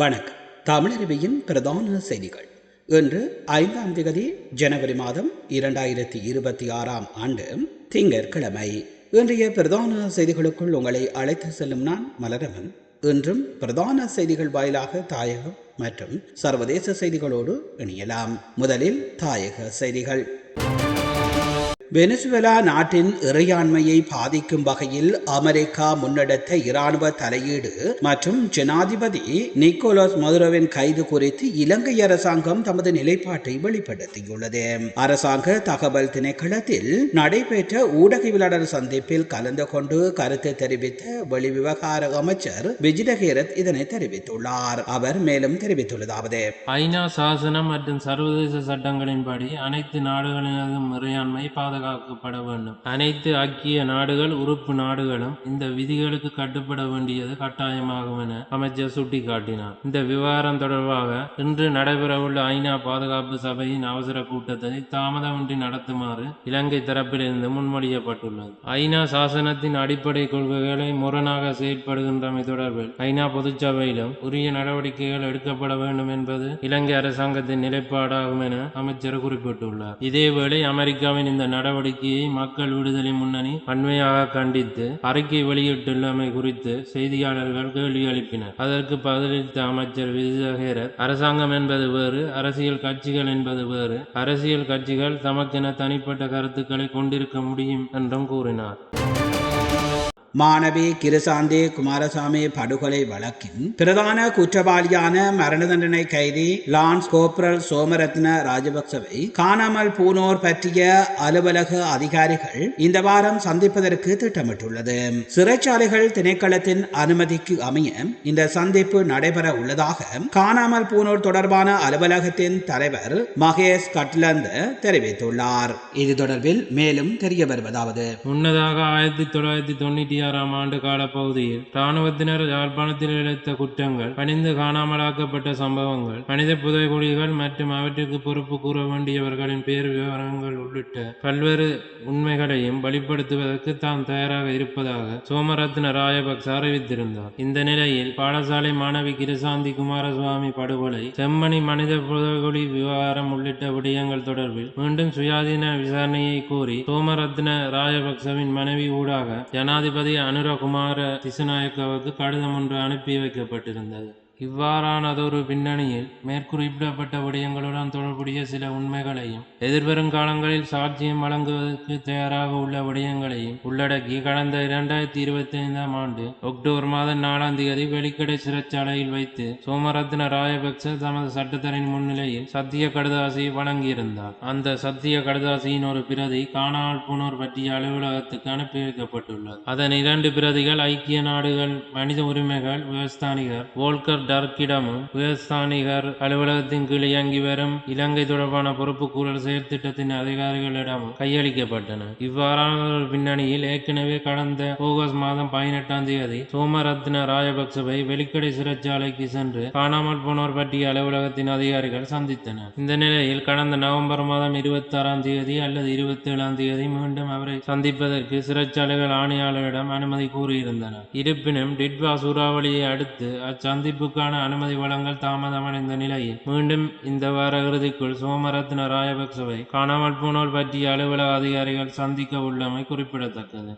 வணக்கம். தமிழருவியின் பிரதான செய்திகள். இன்று ஐந்தாம் திகதி ஜனவரி மாதம் இரண்டாயிரத்தி இருபத்தி ஆறாம் ஆண்டு திங்கட்கிழமை. இன்றைய பிரதான செய்திகளுக்குள் உங்களை அழைத்து செல்லும் நான் மலரவன். இன்றும் பிரதான செய்திகள் வாயிலாக தாயகம் மற்றும் சர்வதேச செய்திகளோடு இணையலாம். முதலில் தாயக செய்திகள். வெனிசுவேலா நாட்டின் இறையாண்மையை பாதிக்கும் வகையில் அமெரிக்கா முன்னெடுத்த இராணுவ தலையீடு மற்றும் ஜனாதிபதி நிக்கோலஸ் மதுரோவின் கைது குறித்து இலங்கை அரசாங்கம் தமது நிலைப்பாட்டை வெளிப்படுத்தியுள்ளது. அரசாங்க தகவல் திணைக்களத்தில் நடைபெற்ற ஊடகவியலாளர் சந்திப்பில் கலந்து கொண்டு கருத்து தெரிவித்த வெளிவிவகார அமைச்சர் விஜிடகேரத் இதனை தெரிவித்துள்ளார். அவர் மேலும் தெரிவித்துள்ளதாவது. ஐநா சாசனம் மற்றும் சர்வதேச சட்டங்களின்படி அனைத்து நாடுகளினதும் இறையாண்மை பாதுகாக்கப்பட வேண்டும். அனைத்து ஐக்கிய நாடுகள் உறுப்பு நாடுகளும் இந்த விதிகளுக்கு கட்டுப்பட வேண்டியது கட்டாயமாகும் என அமைச்சர் சுட்டிக்காட்டினார். இந்த விவகாரம் தொடர்பாக இன்று நடைபெறவுள்ள ஐநா பாதுகாப்பு சபையின் அவசர கூட்டத்தை தாமதமின்றி நடத்துமாறு இலங்கை தரப்பிலிருந்து முன்மொழியப்பட்டுள்ளது. ஐநா சாசனத்தின் அடிப்படை கொள்கைகளை முரணாக செயற்படுகின்றமை தொடர்பில் ஐநா பொதுச்சபையிலும் உரிய நடவடிக்கைகள் எடுக்கப்பட வேண்டும் என்பது இலங்கை அரசாங்கத்தின் நிலைப்பாடாகும் என அமைச்சர் குறிப்பிட்டுள்ளார். இதேவேளை அமெரிக்காவின் இந்த நடவடிக்கையை மக்கள் விடுதலை முன்னணி பன்மையாக கண்டித்து அறிக்கை வெளியிட்டுள்ளமை குறித்து செய்தியாளர்கள் கேள்வி எழுப்பினர். அதற்கு பதிலளித்த அமைச்சர் விஜயகேரர் அரசாங்கம் என்பது வேறு அரசியல் கட்சிகள் என்பது வேறு. அரசியல் கட்சிகள் தமக்கென தனிப்பட்ட கருத்துக்களை கொண்டிருக்க முடியும் என்றும் கூறினார். மாணவி கிருசாந்தே குமாரசாமி படுகொலை வழக்கின் பிரதான குற்றவாளியான மரண தண்டனை கைதி லான்ஸ் கோப்ரல் சோமரத்ன ராஜபக்சவை காணாமல் போனோர் பற்றிய அலுவலக அதிகாரிகள் இந்த வாரம் சந்திப்பதற்கு திட்டமிட்டுள்ளது. சிறைச்சாலைகள் திணைக்களத்தின் அனுமதிக்கு அமைய இந்த சந்திப்பு நடைபெற உள்ளதாக காணாமல் போனோர் தொடர்பான அலுவலகத்தின் தலைவர் மகேஷ் கட்லந்த தெரிவித்துள்ளார். இது தொடர்பில் மேலும் தெரிய வருவதாவது. முன்னதாக ஆயிரத்தி தொள்ளாயிரத்தி தொண்ணூற்றி ஆறாம் ஆண்டு காலப்பகுதியில் இராணுவத்தினர் யாழ்ப்பாணத்தில் இழைத்த குற்றங்கள் பணிந்து காணாமலாக்கப்பட்ட சம்பவங்கள் மனித புதைகுழிகள் மற்றும் அவற்றிற்கு பொறுப்பு கூற வேண்டியவர்களின் பேர் விவரங்கள் உள்ளிட்ட பல்வேறு உண்மைகளையும் வெளிப்படுத்துவதற்கு தாம் தயாராக இருப்பதாக சோமரத்ன ராயபக்ச அறிவித்திருந்தார். இந்த நிலையில் பாடசாலை மாணவி கிருசாந்தி குமாரசுவாமி படுகொலை செம்மணி மனித புதைகுழி விவகாரம் உள்ளிட்ட விடயங்கள் தொடர்பில் மீண்டும் சுயாதீன விசாரணையை கோரி சோமரத்ன ராஜபக்சவின் மனைவி ஊடாக ஜனாதிபதி அனுரகுமார திசுநாயக்கவுக்கு கடிதம் ஒன்று அனுப்பி வைக்கப்பட்டிருந்தது. இவ்வாறானதொரு பின்னணியில் மேற்குறிப்பிடப்பட்ட விடயங்களுடன் தொடர்புடைய சில உண்மைகளையும் எதிர்வரும் காலங்களில் சாட்சியம் வழங்குவதற்கு தயாராக உள்ள விடயங்களையும் உள்ளடக்கி கடந்த இரண்டாயிரத்தி இருபத்தி ஐந்தாம் ஆண்டு அக்டோபர் மாதம் நாலாம் தேதி வெளிக்கடை சிறைச்சாலையில் வைத்து சோமரத்ன ராயபக்ச தமது சட்டத்தரின் முன்னிலையில் சத்திய கடுதாசியை வழங்கியிருந்தார் அந்த சத்திய கடுதாசியின் ஒரு பிரதி காணாமல் போனோர் பற்றிய அலுவலகத்துக்கு அனுப்பி வைக்கப்பட்டுள்ளது. அதன் இரண்டு பிரதிகள் ஐக்கிய நாடுகள் மனித உரிமைகள் விவஸ்தானிகர் வோல்கர் டர்க்கிடமும் உயர்ஸ்தானிகர் அலுவலகத்தின் கீழ் இயங்கி வரும் இலங்கை தொடர்பான பொறுப்புக்கூறல் செயற்திட்டத்தின் அதிகாரிகளிடமும் கையளிக்கப்பட்டன. இவ்வாறான ஒரு பின்னணியில் ஏற்கனவே கடந்த ஆகஸ்ட் மாதம் பதினெட்டாம் தேதி சோமரத்ன ராஜபக்சவை வெளிக்கடை சிறைச்சாலைக்கு சென்று காணாமல் போனோர் பற்றிய அலுவலகத்தின் அதிகாரிகள் சந்தித்தனர். இந்த நிலையில் கடந்த நவம்பர் மாதம் இருபத்தி ஆறாம் தேதி அல்லது இருபத்தி ஏழாம் தேதி மீண்டும் அவரை சந்திப்பதற்கு சிறைச்சாலைகள் ஆணையாளரிடம் அனுமதி கூறியிருந்தனர். இருப்பினும் டிட்வா சூறாவளியை அடுத்து அச்சந்திப்புக்கு அச்சந்திப்புக்கான அனுமதி வழங்கல் தாமதமடைந்த நிலையில் மீண்டும் இந்த வார இறுதிக்குள் சோமரத்ன ராயபக்சவை காணாமல் போனோர் பற்றிய அலுவலக அதிகாரிகள் சந்திக்க உள்ளமை குறிப்பிடத்தக்கது.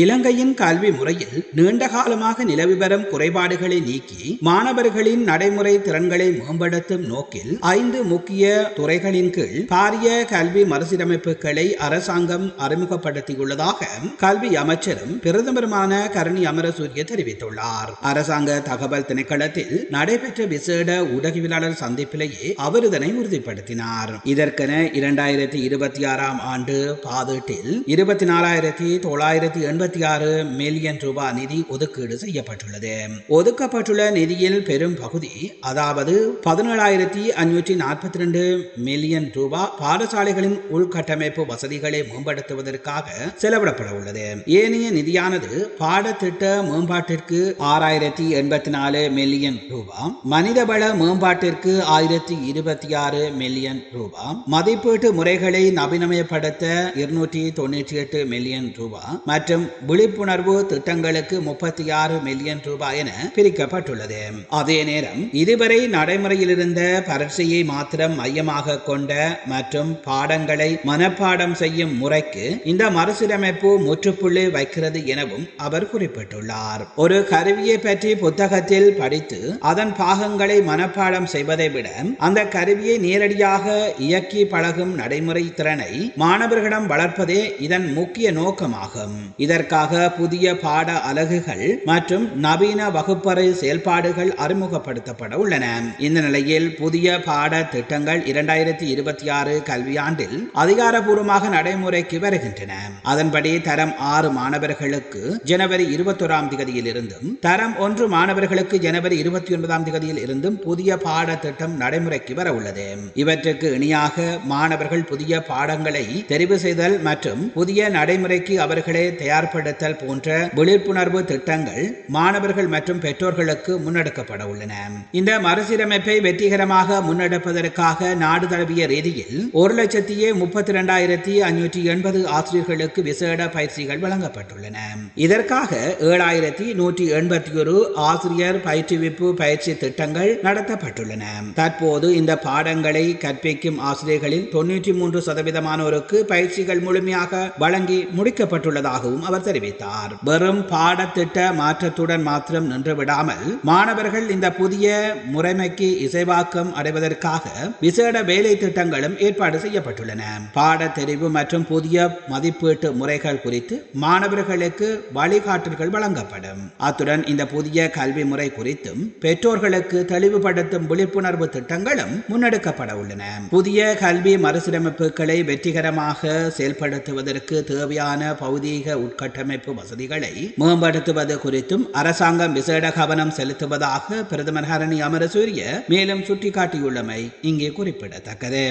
இலங்கையின் கல்வி முறையில் நீண்ட காலமாக நிலவி வரும் குறைபாடுகளை நீக்கி மாணவர்களின் நடைமுறை திறன்களை மேம்படுத்தும் நோக்கில் ஐந்து முக்கிய துறைகளின் கீழ் பாரிய கல்வி மறுசீரமைப்புகளை அரசாங்கம் அறிமுகப்படுத்தியுள்ளதாக கல்வி அமைச்சரும் பிரதமருமான கருணி அமரசூரிய தெரிவித்துள்ளார். அரசாங்க தகவல் திணைக்களத்தில் நடைபெற்ற விசேட ஊடகவியலாளர் சந்திப்பிலேயே அவர் இதனை உறுதிப்படுத்தினார். இதற்கென இரண்டாயிரத்தி இருபத்தி ஆறாம் ஆண்டு பாதீட்டில் இருபத்தி நாலாயிரத்தி தொள்ளாயிரத்தி எண்பத்தி ஆறு மில்லியன் ரூபாய் நிதி ஒதுக்கீடு செய்யப்பட்டுள்ளது. ஒதுக்கப்பட்டுள்ள நிதியில் பெரும் பகுதி அதாவது பதினேழாயிரத்தி அஞ்சூற்றி நாற்பத்தி ரெண்டு மில்லியன் ரூபாய் பாடசாலைகளின் உள்கட்டமைப்பு வசதிகளை மேம்படுத்துவதற்காக செலவிடப்பட உள்ளது ஏனைய நிதியானது பாடத்திட்ட மேம்பாட்டிற்கு ஆறாயிரத்தி எண்பத்தி நாலு மில்லியன் ரூபாய் மனிதவள மேம்பாட்டிற்கு ஆயிரத்தி இருபத்தி ஆறு மில்லியன் ரூபாய் மதிப்பீட்டு முறைகளை நவீனமயப்படுத்த இருநூற்றி தொண்ணூற்றி எட்டு மில்லியன் ரூபாய் மற்றும் விழிப்புணர்வு திட்டங்களுக்கு முப்பத்தி ஆறு மில்லியன் ரூபாய் என பிரிக்கப்பட்டுள்ளது. அதே நேரம் இதுவரை நடைமுறையில் இருந்த பரீட்சையை மாத்திரம் மையமாக கொண்ட மற்றும் பாடங்களை மனப்பாடம் செய்யும் முறைக்கு இந்த மறுசீரமைப்பு முற்றுப்புள்ளி வைக்கிறது எனவும் அவர் குறிப்பிட்டுள்ளார். ஒரு கருவியை பற்றி புத்தகத்தில் படித்து அதன் பாகங்களை மனப்பாடம் செய்வதை விட அந்த கருவியை நேரடியாக இயக்கி பழகும் நடைமுறை திறனை மாணவர்களிடம் வளர்ப்பதே இதன் முக்கிய நோக்கமாகும். இதன் இதற்காக புதிய பாட அலகுகள் மற்றும் நவீன வகுப்பறை செயல்பாடுகள் அறிமுகப்படுத்தப்பட உள்ளன. இந்த நிலையில் புதிய பாட திட்டங்கள் இரண்டாயிரத்தி இருபத்தி ஆறு கல்வியாண்டில் அதிகாரப்பூர்வமாக நடைமுறைக்கு வருகின்றன. அதன்படி தரம் ஆறு மாணவர்களுக்கு ஜனவரி இருபத்தொராம் தேதியில் இருந்தும் தரம் ஒன்று மாணவர்களுக்கு ஜனவரி இருபத்தி ஒன்பதாம் தேதியில் இருந்தும் புதிய பாட திட்டம் நடைமுறைக்கு வர உள்ளது. இவற்றுக்கு இணையாக மாணவர்கள் புதிய பாடங்களை தெரிவு செய்தல் மற்றும் புதிய நடைமுறைக்கு அவர்களை தயார்படுத்தல் போன்ற விழிப்புணர்வு திட்டங்கள் மாணவர்கள் மற்றும் பெற்றோர்களுக்கு முன்னெடுக்கப்பட உள்ளன. இந்த மறுசீரமைப்பை வெற்றிகரமாக முன்னெடுப்பதற்காக நாடு தழுவிய ரீதியில் ஒரு லட்சத்தியே முப்பத்தி இரண்டாயிரத்தி அஞ்சூற்றி எண்பது ஆசிரியர்களுக்கு விசேட பயிற்சிகள் வழங்கப்பட்டுள்ளன. இதற்காக ஏழாயிரத்தி நூற்றி எண்பத்தி ஒரு ஆசிரியர் பயிற்றுவிப்பு பயிற்சி திட்டங்கள் நடத்தப்பட்டுள்ளன. தற்போது இந்த பாடங்களை கற்பிக்கும் ஆசிரியர்களில் தொன்னூற்றி மூன்று சதவீதமானோருக்கு பயிற்சிகள் முழுமையாக வழங்கி முடிக்கப்பட்டுள்ளதாகவும் அவர் தெரிவித்தார். வெறும் பாடத்திட்ட மாற்றத்துடன் மாத்திரம் நின்றுவிடாமல் மாணவர்கள் இந்த புதிய முறைமைக்கு இசைவாக்கம் அடைவதற்காக விசேட வேலை திட்டங்களும் ஏற்பாடு செய்யப்பட்டுள்ளன. பாட தெரிவு மற்றும் புதிய மதிப்பீட்டு முறைகள் குறித்து மாணவர்களுக்கு வழிகாட்டல்கள் வழங்கப்படும். அத்துடன் இந்த புதிய கல்வி முறை குறித்தும் பெற்றோர்களுக்கு தெளிவுபடுத்தும் விழிப்புணர்வு திட்டங்களும் முன்னெடுக்கப்பட உள்ளன. புதிய கல்வி மறுசீரமைப்புகளை வெற்றிகரமாக செயல்படுத்துவதற்கு தேவையான பௌதீக கட்டமைப்பு வசதிகளை மேம்படுத்துவது குறித்தும் அரசாங்கம் விசேட கவனம் செலுத்துவதாக பிரதமர் ஹரணி அமரசூரிய மேலும் சுட்டிக்காட்டியுள்ளமை இங்கே குறிப்பிடத்தக்கது.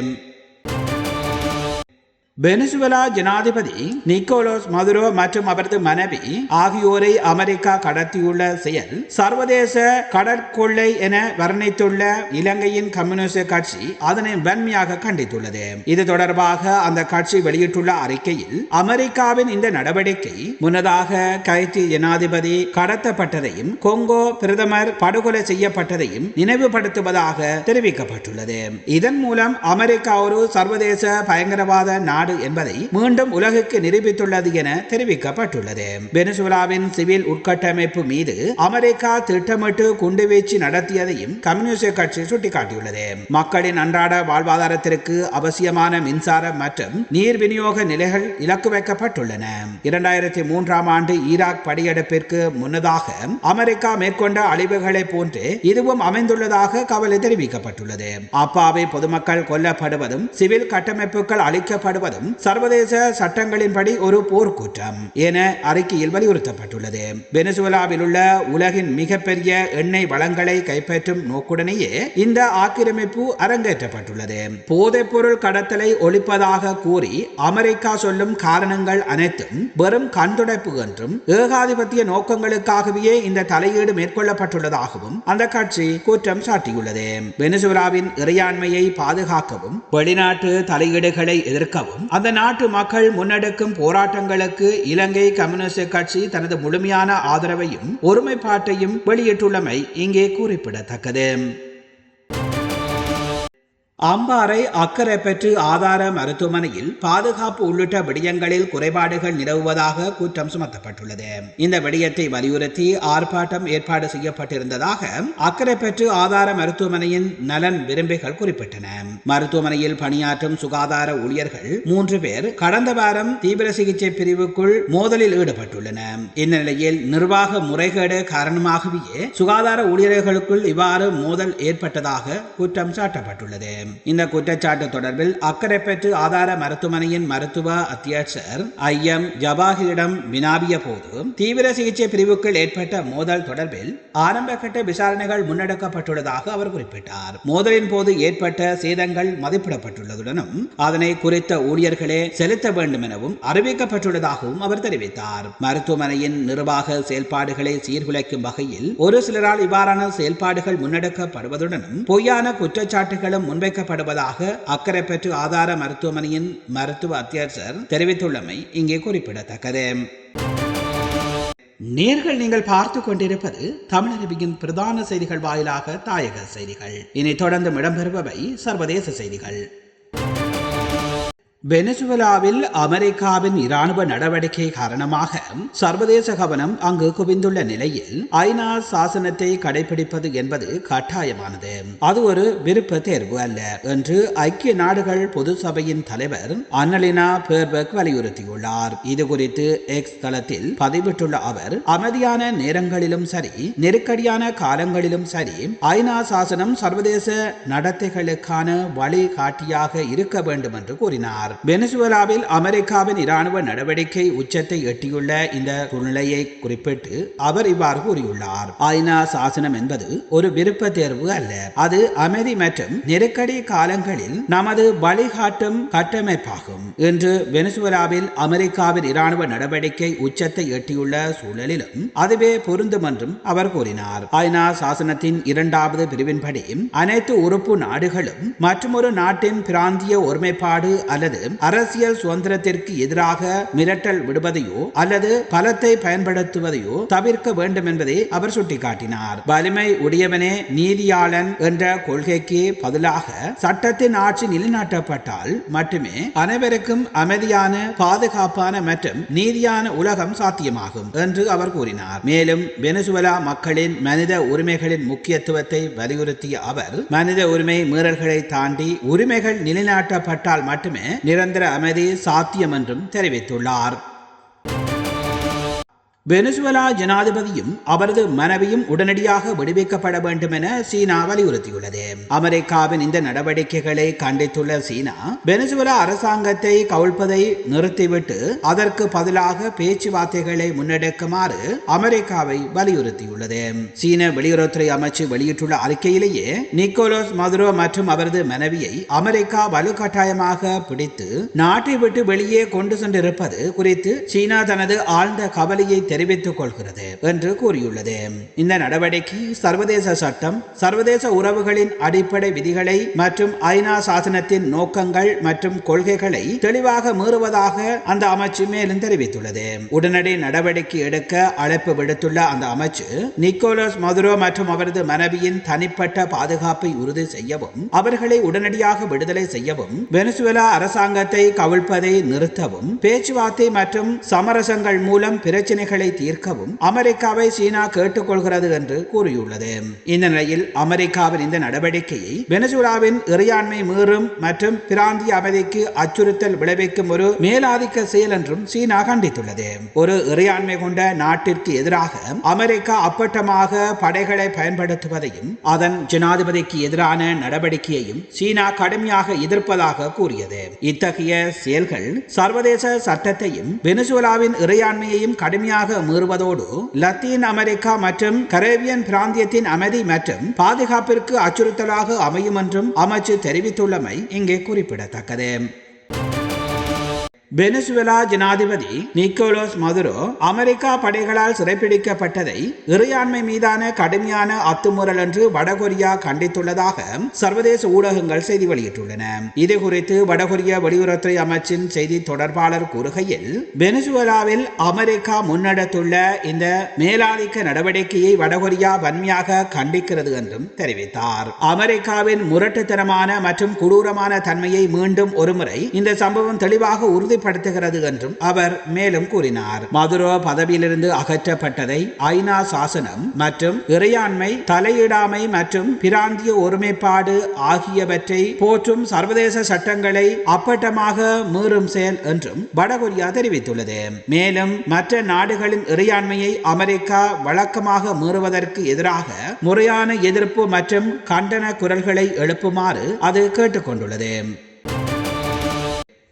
வெனிசுவலா ஜனாதிபதி நிக்கோலோஸ் மதுரோ மற்றும் அவரது மனைவி ஆகியோரை அமெரிக்கா கடத்தியுள்ள செயல் சர்வதேச கடற்கொள்ளை என வர்ணித்துள்ள இலங்கையின் கம்யூனிஸ்ட் கட்சி அதனை வன்மையாக கண்டித்துள்ளது. இது தொடர்பாக அந்த கட்சி வெளியிட்டுள்ள அறிக்கையில் அமெரிக்காவின் இந்த நடவடிக்கை முன்னதாக கைத்தி ஜனாதிபதி கடத்தப்பட்டதையும் கொங்கோ பிரதமர் படுகொலை செய்யப்பட்டதையும் நினைவுபடுத்துவதாக தெரிவிக்கப்பட்டுள்ளது. இதன் மூலம் அமெரிக்கா ஒரு சர்வதேச பயங்கரவாத நாடு என்பதை மீண்டும் உலகுக்கு நிரூபித்துள்ளது என தெரிவிக்கப்பட்டுள்ளது. வெனிசுலாவின் சிவில் உட்கட்டமைப்பு மீது அமெரிக்கா திட்டமிட்டு குண்டுவீச்சு நடத்தியதையும் கம்யூனிஸ்ட் கட்சி சுட்டிக்காட்டியுள்ளது. மக்களின் அன்றாட வாழ்வாதாரத்திற்கு அவசியமான மின்சாரம் மற்றும் நீர் விநியோக நிலைகள் இலக்கு வைக்கப்பட்டுள்ளன. இரண்டாயிரத்தி மூன்றாம் ஆண்டு ஈராக் படையெடுப்பிற்கு முன்னதாக அமெரிக்கா மேற்கொண்ட அழிவுகளை போன்று இதுவும் அமைந்துள்ளதாக கவலை தெரிவிக்கப்பட்டுள்ளது. அப்பாவி பொதுமக்கள் கொல்லப்படுவதும் சிவில் கட்டமைப்புகள் அளிக்கப்படுவதும் அழிக்கப்படுவதும் சர்வதேச சட்டங்களின்படி ஒரு போர்க்குற்றம் என அறிக்கையில் வலியுறுத்தப்பட்டுள்ளது. வெனிசுவலாவில் உள்ள உலகின் மிகப்பெரிய எண்ணெய் வளங்களை கைப்பற்றும் நோக்குடனேயே இந்த ஆக்கிரமிப்பு அரங்கேற்றப்பட்டுள்ளது. போதைப்பொருள் கடத்தலை ஒழிப்பதாக கூறி அமெரிக்கா சொல்லும் காரணங்கள் அனைத்தும் வெறும் கண்துடைப்பு என்றும் ஏகாதிபத்திய நோக்கங்களுக்காகவே இந்த தலையீடு மேற்கொள்ளப்பட்டுள்ளதாகவும் அந்த கட்சி குற்றம் சாட்டியுள்ளது. வெனிசுவலாவின் இறையாண்மையை பாதுகாக்கவும் வெளிநாட்டு தலையீடுகளை எதிர்க்கவும் அந்த நாட்டு மக்கள் முன்னெடுக்கும் போராட்டங்களுக்கு இலங்கை கம்யூனிஸ்ட் கட்சி தனது முழுமையான ஆதரவையும் ஒருமைப்பாட்டையும் வெளியிட்டுள்ளமை இங்கே குறிப்பிடத்தக்கது. அம்பாறை அக்கரைப்பற்று ஆதார மருத்துவமனையில் பாதுகாப்பு உள்ளிட்ட விடயங்களில் குறைபாடுகள் நிலவுவதாக குற்றம் சுமத்தப்பட்டுள்ளது. இந்த விடயத்தை வலியுறுத்தி ஆர்ப்பாட்டம் ஏற்பாடு செய்யப்பட்டிருந்ததாக அக்கரைப்பற்று ஆதார மருத்துவமனையின் நலன் விரும்பிகள் குறிப்பிட்டன. மருத்துவமனையில் பணியாற்றும் சுகாதார ஊழியர்கள் மூன்று பேர் கடந்த வாரம் தீவிர சிகிச்சை பிரிவுக்குள் மோதலில் ஈடுபட்டுள்ளன. இந்த நிலையில் நிர்வாக முறைகேடு காரணமாகவே சுகாதார ஊழியர்களுக்குள் இவ்வாறு மோதல் ஏற்பட்டதாக குற்றம் சாட்டப்பட்டுள்ளது. இந்த குற்றச்சாட்டு தொடர்பில் அக்கரைப்பற்று ஆதார மருத்துவமனையின் மருத்துவ அத்தியட்சர் ஐயம் ஜபாகியிடம் வினாவிய போது தீவிர சிகிச்சை பிரிவுக்குள் ஏற்பட்ட மோதல் தொடர்பில் ஆரம்ப கட்ட விசாரணைகள் முன்னெடுக்கப்பட்டுள்ளதாக அவர் குறிப்பிட்டார். மோதலின் போது ஏற்பட்ட சேதங்கள் மதிப்பிடப்பட்டுள்ளதுடனும் அதனை குறித்த ஊழியர்களே செலுத்த வேண்டும் எனவும் அறிவிக்கப்பட்டுள்ளதாகவும் அவர் தெரிவித்தார். மருத்துவமனையின் நிர்வாக செயல்பாடுகளை சீர்குலைக்கும் வகையில் ஒரு சிலரால் இவ்வாறான செயல்பாடுகள் முன்னெடுக்கப்படுவதுடனும் பொய்யான குற்றச்சாட்டுகளும் முன்வைக்க அக்கறை அக்கரைப்பற்று ஆதார மருத்துவமனையின் மருத்துவ அத்தியட்சர் தெரிவித்துள்ளமை இங்கே குறிப்பிடத்தக்கது. நேர்கள் நீங்கள் பார்த்து கொண்டிருப்பது தமிழருவியின் பிரதான செய்திகள் வாயிலாக தாயக செய்திகள். இனி தொடர்ந்து இடம்பெறுபவை சர்வதேச செய்திகள். வெனிசுவேலாவில் அமெரிக்காவின் இராணுவ நடவடிக்கை காரணமாக சர்வதேச கவனம் அங்கு குவிந்துள்ள நிலையில் ஐநா சாசனத்தை கடைபிடிப்பது என்பது கட்டாயமானது. அது ஒரு விருப்ப தேர்வு அல்ல என்று ஐக்கிய நாடுகள் பொது சபையின் தலைவர் அன்னலினா பேர்பர்க் வலியுறுத்தியுள்ளார். இது குறித்து எக்ஸ் தளத்தில் பதிவிட்டுள்ள அவர் அமைதியான நேரங்களிலும் சரி நெருக்கடியான காலங்களிலும் சரி ஐநா சாசனம் சர்வதேச நடத்தைகளுக்கான வழிகாட்டியாக இருக்க வேண்டும் என்று கூறினார். வெனிசுவேலாவில் அமெரிக்காவின் இராணுவ நடவடிக்கை உச்சத்தை எட்டியுள்ள இந்த சூழ்நிலையை குறிப்பிட்டு அவர் இவ்வாறு கூறியுள்ளார். ஐநா சாசனம் என்பது ஒரு விருப்ப தேர்வு அல்ல. அது அமைதி மற்றும் நெருக்கடி காலங்களில் நமது வழிகாட்டும் கட்டமைப்பாகும். இன்று வெனிசுவேலாவில் அமெரிக்காவின் இராணுவ நடவடிக்கை உச்சத்தை எட்டியுள்ள சூழலிலும் அதுவே பொருந்தும் என்றும் அவர் கூறினார். ஐநா சாசனத்தின் இரண்டாவது பிரிவின்படி அனைத்து உறுப்பு நாடுகளும் மற்றொரு நாட்டின் பிராந்திய ஒருமைப்பாடு அல்லது அரசியல் சுதந்திரத்திற்கு எதிராக மிரட்டல் விடுவதையோ அல்லது பலத்தை பயன்படுத்துவதையோ தவிர்க்க வேண்டும் என்பதை அவர் சுட்டிக்காட்டினார். வலிமை உடையவனே நீதியாளன் என்ற கொள்கைக்கு பதிலாக சட்டத்தின் ஆட்சி நிலைநாட்டப்பட்டால் மட்டுமே அனைவருக்கும் அமைதியான பாதுகாப்பான மற்றும் நீதியான உலகம் சாத்தியமாகும் என்று அவர் கூறினார். மேலும் வெனிசுவலா மக்களின் மனித உரிமைகளின் முக்கியத்துவத்தை வலியுறுத்திய அவர் மனித உரிமை மீறல்களை தாண்டி உரிமைகள் நிலைநாட்டப்பட்டால் மட்டுமே நிரந்தர அமைதி சாத்தியம் என்றும் தெரிவித்துள்ளார். வெனிசுவலா ஜனாதிபதியும் அவரது மனைவியும் உடனடியாக விடுவிக்கப்பட வேண்டும் என சீனா வலியுறுத்தியுள்ளது. அமெரிக்காவின் இந்த நடவடிக்கைகளை கண்டித்துள்ள சீனா வெனிசுவலா அரசாங்கத்தை கவிழ்ப்பதை நிறுத்திவிட்டு அதற்கு பதிலாக பேச்சுவார்த்தைகளை முன்னெடுக்குமாறு அமெரிக்காவை வலியுறுத்தியுள்ளது. சீன வெளியுறவுத்துறை அமைச்சு வெளியிட்டுள்ள அறிக்கையிலேயே நிக்கோலஸ் மதுரோ மற்றும் அவரது மனைவியை அமெரிக்கா வலுக்கட்டாயமாக பிடித்து நாட்டை விட்டு வெளியே கொண்டு சென்றிருப்பது குறித்து சீனா தனது ஆழ்ந்த கவலையை தெரிவித்துக் கொள்கிறது என்று கூறியுள்ளது. இந்த நடவடிக்கை சர்வதேச சட்டம் சர்வதேச உறவுகளின் அடிப்படை விதிகளை மற்றும் ஐநா சாசனத்தின் நோக்கங்கள் மற்றும் கொள்கைகளை தெளிவாக மீறுவதாக அந்த அமைச்சு மேலும் தெரிவித்துள்ளது. உடனடி நடவடிக்கை எடுக்க அழைப்பு விடுத்துள்ள அந்த அமைச்சு நிக்கோலஸ் மதுரோ மற்றும் அவரது மனைவியின் தனிப்பட்ட பாதுகாப்பை உறுதி செய்யவும் அவர்களை உடனடியாக விடுதலை செய்யவும் வெனிசுவேலா அரசாங்கத்தை கவிழ்ப்பதை நிறுத்தவும் பேச்சுவார்த்தை மற்றும் சமரசங்கள் மூலம் பிரச்சனைகளை தீர்க்கவும் அமெரிக்காவை சீனா கேட்டுக்கொள்கிறது என்று கூறியுள்ளது. இந்த நிலையில் அமெரிக்காவின் இந்த நடவடிக்கையை வெனசுலாவின் இறையாண்மை மீறும் மற்றும் பிராந்திய அமைதிக்கு அச்சுறுத்தல் விளைவிக்கும் ஒரு மேலாதிக்க செயல் என்றும் சீனா கண்டித்துள்ளது. ஒரு இறையாண்மை கொண்ட நாட்டிற்கு எதிராக அமெரிக்கா அப்பட்டமாக படைகளை பயன்படுத்துவதையும் அதன் ஜனாதிபதிக்கு எதிரான நடவடிக்கையையும் சீனா கடுமையாக எதிர்ப்பதாக கூறியது. இத்தகைய செயல்கள் சர்வதேச சட்டத்தையும் வெனிசுலாவின் இறையாண்மையையும் கடுமையாக மீறுவதோடு லத்தீன் அமெரிக்கா மற்றும் கரேபியன் பிராந்தியத்தின் அமைதி மற்றும் பாதுகாப்பிற்கு அச்சுறுத்தலாக அமையும் என்றும் அமைச்சு தெரிவித்துள்ளமை இங்கே குறிப்பிடத்தக்கது. வெனிசுவேலா ஜனாதிபதி நிக்கோலோஸ் மதுரோ அமெரிக்கா படைகளால் சிறைப்பிடிக்கப்பட்டதை இறையாண்மை மீதான கடுமையான அத்துமுறல் என்று வடகொரியா கண்டித்துள்ளதாக சர்வதேச ஊடகங்கள் செய்தி வெளியிட்டுள்ளன. இது குறித்து வடகொரிய வெளியுறவுத்துறை அமைச்சின் செய்தி தொடர்பாளர் கூறுகையில் வெனிசுவேலாவில் அமெரிக்கா முன்னெடுத்துள்ள இந்த மேலாதிக்க நடவடிக்கையை வடகொரியா வன்மையாக கண்டிக்கிறது என்றும் தெரிவித்தார். அமெரிக்காவின் முரட்டுத்தனமான மற்றும் கொடூரமான தன்மையை மீண்டும் ஒருமுறை இந்த சம்பவம் தெளிவாக உறுதி உறுதிப்படுத்துகிறது என்றும் அவர் மேலும் கூறினார். மதுரோ பதவியிலிருந்து அகற்றப்பட்டதை ஐநா சாசனம் மற்றும் இறையாண்மை தலையிடாமை மற்றும் பிராந்திய ஒருமைப்பாடு ஆகியவற்றை போற்றும் சர்வதேச சட்டங்களை அப்பட்டமாக மீறும் செயல் என்றும் வடகொரியா தெரிவித்துள்ளது. மேலும் மற்ற நாடுகளின் இறையாண்மையை அமெரிக்கா வழக்கமாக மீறுவதற்கு எதிராக முறையான எதிர்ப்பு மற்றும் கண்டன குரல்களை எழுப்புமாறு அது கேட்டுக்கொண்டுள்ளது.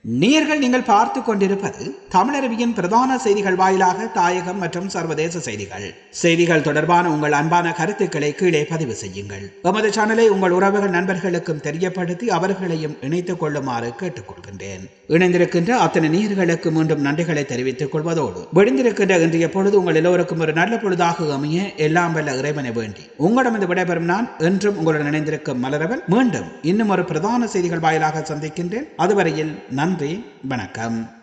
நீர்கள் நீங்கள் பார்த்து கொண்டிருப்பது தமிழருவியின் பிரதான செய்திகள் வாயிலாக தாயகம் மற்றும் சர்வதேச செய்திகள். செய்திகள் தொடர்பான உங்கள் அன்பான கருத்துக்களை கீழே பதிவு செய்யுங்கள். எமது சேனலை உங்கள் உறவுகள் நண்பர்களுக்கும் தெரியப்படுத்தி அவர்களையும் இணைத்துக் கொள்ளுமாறு கேட்டுக்கொள்கின்றேன். இணைந்திருக்கின்ற அத்தனை நீர்களுக்கு மீண்டும் நன்றிகளை தெரிவித்துக் கொள்வதோடு விடுந்திருக்கின்ற இன்றைய பொழுது உங்கள் எல்லோருக்கும் ஒரு நல்ல பொழுதாக அமைய எல்லாம் வல்ல இறைவனை வேண்டி. உங்களிடமிருந்து விடைபெறும் நான் என்றும் உங்களுடன் இணைந்திருக்கும் மலரவன். மீண்டும் இன்னும் ஒரு பிரதான செய்திகள் வாயிலாக சந்திக்கின்றேன். அதுவரையில் நன்றி. நன்றி வணக்கம்.